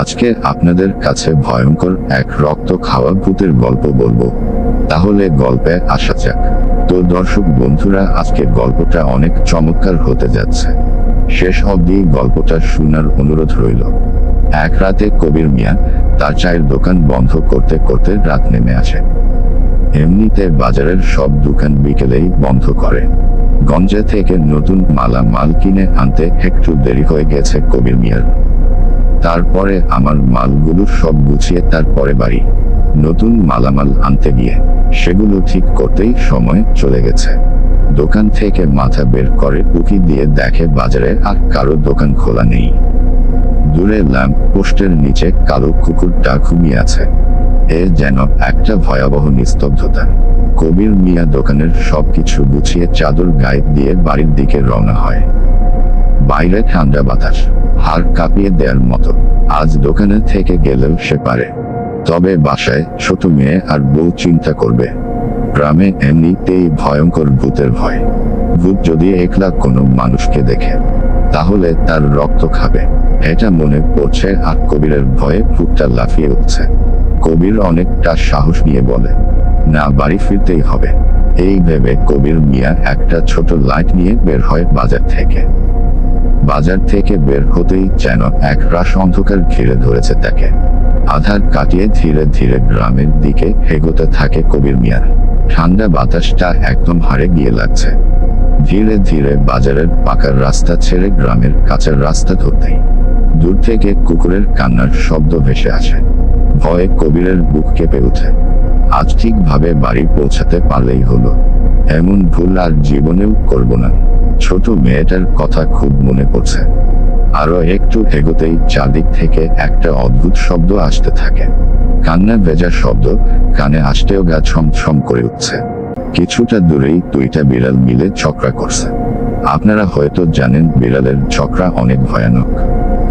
আজকে আপনাদের কাছে ভয়ঙ্কর এক রক্ত খাওয়া ভূতের গল্প বলব। তাহলে গল্পে আসা যাক। তো দর্শক বন্ধুরা আজকে গল্পটা অনেক চমৎকার হতে যাচ্ছে। শেষ অবধি গল্পটা শোনার অনুরোধ রইল। এক রাতে কবির মিয়া তার চায়ের দোকান বন্ধ করতে করতে রাত নেমে আসে। এমনিতে বাজারের সব দোকান বিকেলেই বন্ধ করে। গঞ্জে থেকে নতুন মালামাল কিনে আনতে একটু দেরি হয়ে গেছে কবির মিয়ার। তারপরে আমার মালগুলো সব গুছিয়ে তারপরে বাড়ি। নতুন মালামাল আনতে গিয়ে, সেগুলো ঠিক করতেই সময় চলে গেছে। দোকান থেকে মাথা বের করে উকি দিয়ে দেখে বাজারে আর কারও দোকান খোলা নেই। দূরে ল্যাম্প পোস্টের নিচে কালো কুকুরটা ঘুমিয়ে আছে। এ যেন একটা ভয়াবহ নিস্তব্ধতা। কবির মিয়া দোকানের সবকিছু গুছিয়ে চাদর গায়ে দিয়ে বাড়ির দিকে রওনা হয়। বাইরে ঠান্ডা বাতাস। হাড় কাঁপিয়ে দেওয়ার মতো। আজ দোকানে থেকে গেলেও সে পারে। তবে বাসায় ছোট মেয়ে আর বউ চিন্তা করবে। গ্রামে এমনিতেই ভয়ঙ্কর ভূতের ভয়। ভূত যদি একলা কোনো মানুষকে দেখে, তাহলে তার রক্ত খাবে। এটা মনে পড়ছে আর কবিরের ভয়ে ভূতটা লাফিয়ে উঠছে। কবির অনেকটা সাহস নিয়ে বলে, না, বাড়ি ফিরতেই হবে। এই ভেবে কবির মিয়া একটা ছোট লাইট নিয়ে বের হয় বাজার থেকে। বাজার থেকে বের হতেই যেন এক রাস অন্ধকার ঘিরে ধরেছে তাকে। আধার কাটিয়ে ধীরে ধীরে গ্রামের দিকে এগোতে থাকে কবির মিয়ার ঠান্ডা বাতাসটা একদম হারে গিয়ে লাগছে। ধীরে ধীরে বাজারের পাকার রাস্তা ছেড়ে গ্রামের কাছের রাস্তা ধরতেই দূর থেকে কুকুরের কান্নার শব্দ ভেসে আসে। ভয়ে কবিরের বুক কেঁপে ওঠে। আজ ঠিকভাবে বাড়ি পৌঁছাতে পারলেই হলো। এমন ভুল আর জীবনেও করব না। ছোট মেয়েটার কথা খুব মনে পড়ছে। আরও একটু এগোতেই চারদিক থেকে একটা অদ্ভুত শব্দ আসতে থাকে। কান্না ভেজা শব্দ, কানে আসতেও গা ছমছম করে উঠছে। কিছুটা দূরেই দুইটা বিড়াল মিলে চক্রা করছে। আপনারা হয়তো জানেন বিড়ালের চক্রা অনেক ভয়ানক।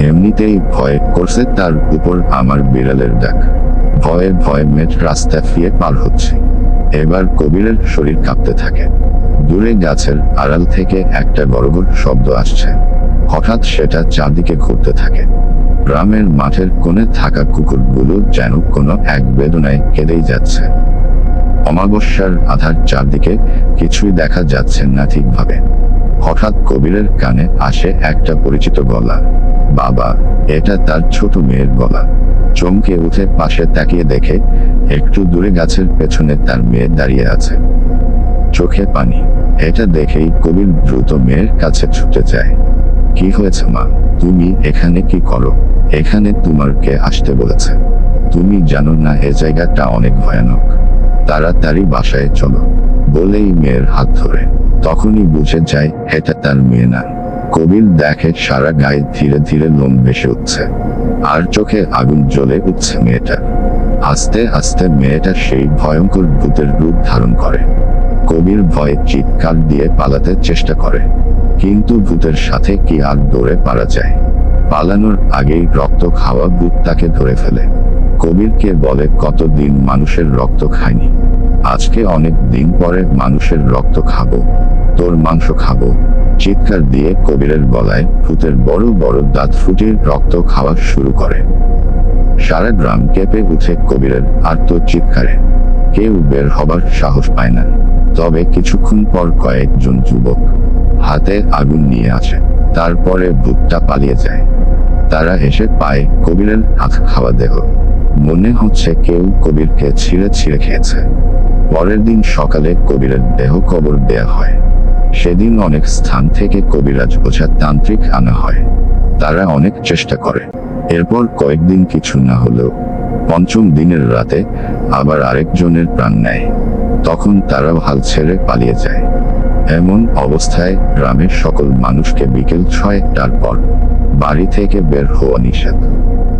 এমনিতেই ভয় করছে তার উপর আমার বিড়ালের ডাক। ভয়ে ভয়ে মেট রাস্তা ফিরে পার হচ্ছে। এবার কবিরের শরীর কাঁপতে থাকে। দূরে গাছের আড়াল থেকে একটা গড়গড় শব্দ আসছে। হঠাৎ সেটা চারদিকে ঘুরতে থাকে। গ্রামের মাঠের কোণে থাকা কুকুরগুলো যেন কোনো এক বেদনায় কেঁদেই যাচ্ছে। অমাবস্যার আধার চারদিকে কিছুই দেখা যাচ্ছে না ঠিকভাবে। হঠাৎ কবিরের কানে আসে একটা পরিচিত গলা। বাবা, এটা তার ছোট মেয়ের গলা। চমকে উঠে পাশে তাকিয়ে দেখে, একটু দূরে গাছের পেছনে তার মেয়ে দাঁড়িয়ে আছে। চোখে পানি। এটা দেখেই কবির দ্রুত মেয়ের কাছে ছুটে যায়। কি হয়েছে মা? তুমি এখানে কি করো? এখানে তোমার কে আসতে বলেছে। তুমি জানো না এ জায়গাটা অনেক ভয়ানক। তাড়াতাড়ি বাসায় চলো। বলেই মেয়ের হাত ধরে। তখনই বুঝে যায় এটা তার মেয়ে না। কবির দেখে সারা গায়ে ধীরে ধীরে লোম ভেসে উঠছে। আর চোখে আগুন জ্বলে উঠছে মেয়েটা। আস্তে আস্তে মেয়েটা সেই ভয়ঙ্কর ভূতের রূপ ধারণ করে। কবির ভয়ে চিৎকার দিয়ে পালাতে চেষ্টা করে। কিন্তু ভূতের সাথে কি আর দৌড়ে পারা যায়? পালানোর আগেই রক্ত খাওয়া ভূত তাকে ধরে ফেলে। কবিরকে বলে কতদিন মানুষের রক্ত খায়নি আজকে অনেক দিন পরে মানুষের রক্ত খাব। তোর মাংস খাব। চিৎকার দিয়ে কবিরের গলায় ভূতের বড় বড় দাঁত ফুটিয়ে রক্ত খাওয়া শুরু করে। সারা গ্রাম কেঁপে উঠে কবিরের আর তো চিৎকারে। কেউ বের হবার সাহস পায় না। তবে কিছুক্ষণ পর কয়েকজন যুবক হাতে আগুন নিয়ে আসে। তারপরে ভূতটা পালিয়ে যায়। তারা এসে পায় কবিরের হাত খাওয়া দেহ। মনে হচ্ছে কেউ কবিরকে ছিঁড়ে ছিঁড়ে খেয়েছে। পরের দিন সকালে কবিরের দেহ কবর দেয়া হয়। সেদিন অনেক স্থান থেকে কবিরাজ ওঝা তান্ত্রিক আনা হয়। তারা অনেক চেষ্টা করে। এরপর কয়েকদিন কিছু না হলেও পঞ্চম দিনের রাতে আবার আরেকজনের প্রাণ নেয়। তখন তারাও হাল ছেড়ে পালিয়ে যায়। এমন অবস্থায় গ্রামের সকল মানুষকে বিকেল ছয়টার পর বাড়ি থেকে বের হওয়া নিষেধ।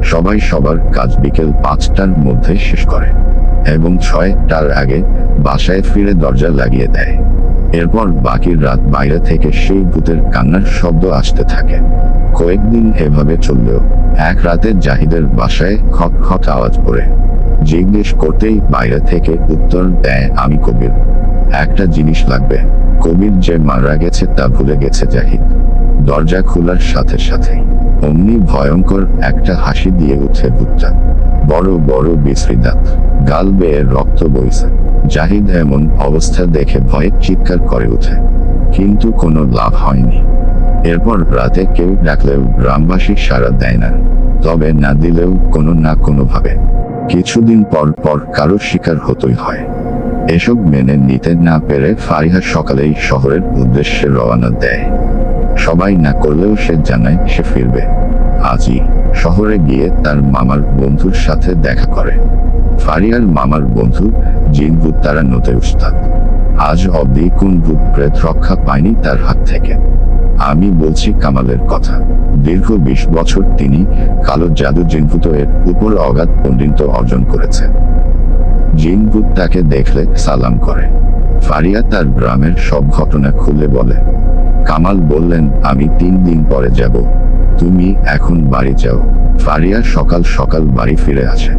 সবাই সবার কাজ বিকেল পাঁচটার মধ্যে শেষ করে এবং ছয়টার আগে বাসায় ফিরে দরজা লাগিয়ে দেয়। এরপর বাকি রাত বাইরে থেকে সেই ভূতের কান্নার শব্দ আসতে থাকে। কয়েকদিন এভাবে চললেও এক রাতে জাহিদের বাসায় খট খট আওয়াজ পড়ে জিজ্ঞেস করতেই বাইরে থেকে উত্তর দেয়, আমি কবির। একটা জিনিস লাগবে। কবির যে মারা গেছে তা ভুলে গেছে জাহিদ। দরজা খোলার সাথে সাথে অমনি ভয়ঙ্কর একটা হাসি দিয়ে উঠে ভূতটা। বড় বড় বিশ্রী দাঁত। গাল বেয়ে রক্ত বইছে। জাহিদ এমন অবস্থা দেখে ভয়ে চিৎকার করে ওঠে। কিন্তু কোনো লাভ হয়নি। এরপর রাতে কেউ ডাকলেও গ্রামবাসী সাড়া দেয় না। তবে না দিলেও কোনো না কোনো ভাবে কিছুদিন পর পর কারও শিকার হতই হয়। এসব মেনে নিতে না পেরে ফারিহা সকালেই শহরের উদ্দেশ্যে রওনা দেয়। সবাই না করলেও সে জানায় সে ফিরবে। আজই শহরে গিয়ে তার মামার বন্ধুর সাথে দেখা করে। ফারিয়ার মামার বন্ধু জিন ভূত তারা নতে উস্তাদ। আজ অবধি কোন ভূত প্রেত রক্ষা পায়নি তার হাত থেকে। আমি বলছি কামালের কথা। দীর্ঘ বিশ বছর তিনি কালো জাদু জিনভূত এর উপর অগাধ পণ্ডিত অর্জন করেছে। জিনভূত তাকে দেখলে সালাম করে। ফারিয়া তার গ্রামের সব ঘটনা খুলে বলে, কামাল বললেন, আমি তিন দিন পরে যাব। তুমি এখন বাড়ি যাও। ফারিয়া সকাল সকাল বাড়ি ফিরে আসে।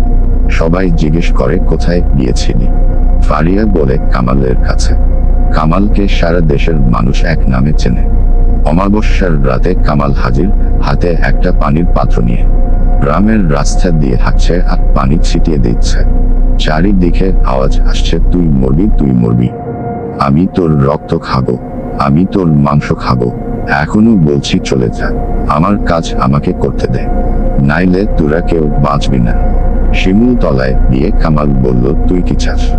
সবাই জিজ্ঞেস করে, কোথায় গিয়েছিলি? ফারিয়া বলে, কামালের কাছে। কামালকে সারা দেশের মানুষ এক নামে চেনে। অমাবস্যার রাতে কামাল হাজির হাতে একটা পানির পাত্র নিয়ে গ্রামের রাস্তা দিয়ে হাঁটছে আর পানি ছিটিয়ে দিচ্ছে। চারিদিকে আওয়াজ আসছে, তুই মরবি তুই মরবি। আমি তোর রক্ত খাব, আমি তোর মাংস খাব। এখনও বলছি চলে যা। আমার কাজ আমাকে করতে দে। নাইলে তোরা কেউ বাঁচবি না। শিমুল তলায় গিয়ে কামাল বলল, তুই কি চাস?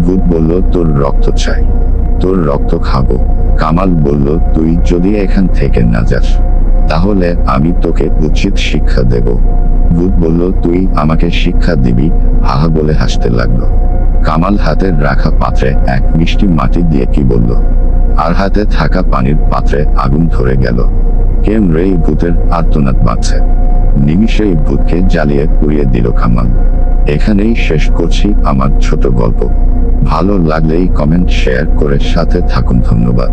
ভূত বলল, তোর রক্ত চাই। তোর রক্ত খাব। কামাল বলল, তুই যদি এখান থেকে না যাস, তাহলে আমি তোকে উচিত শিক্ষা দেব। ভূত বলল, তুই আমাকে শিক্ষা দিবি? হাহা বলে হাসতে লাগল। কামাল হাতের রাখা পাত্রে এক মিষ্টি মাটি দিয়ে কি বলল, আর হাতে থাকা পানির পাত্রে আগুন ধরে গেল। কেম রে এই ভূতের আর্তনাদ বাঁচছে নিমিষেই ভূতকে জ্বালিয়ে পুড়িয়ে দিল কামাল। এখানেই শেষ করছি আমার ছোট গল্প। ভালো লাগলেই কমেন্ট শেয়ার করে সাথে থাকুন ধন্যবাদ।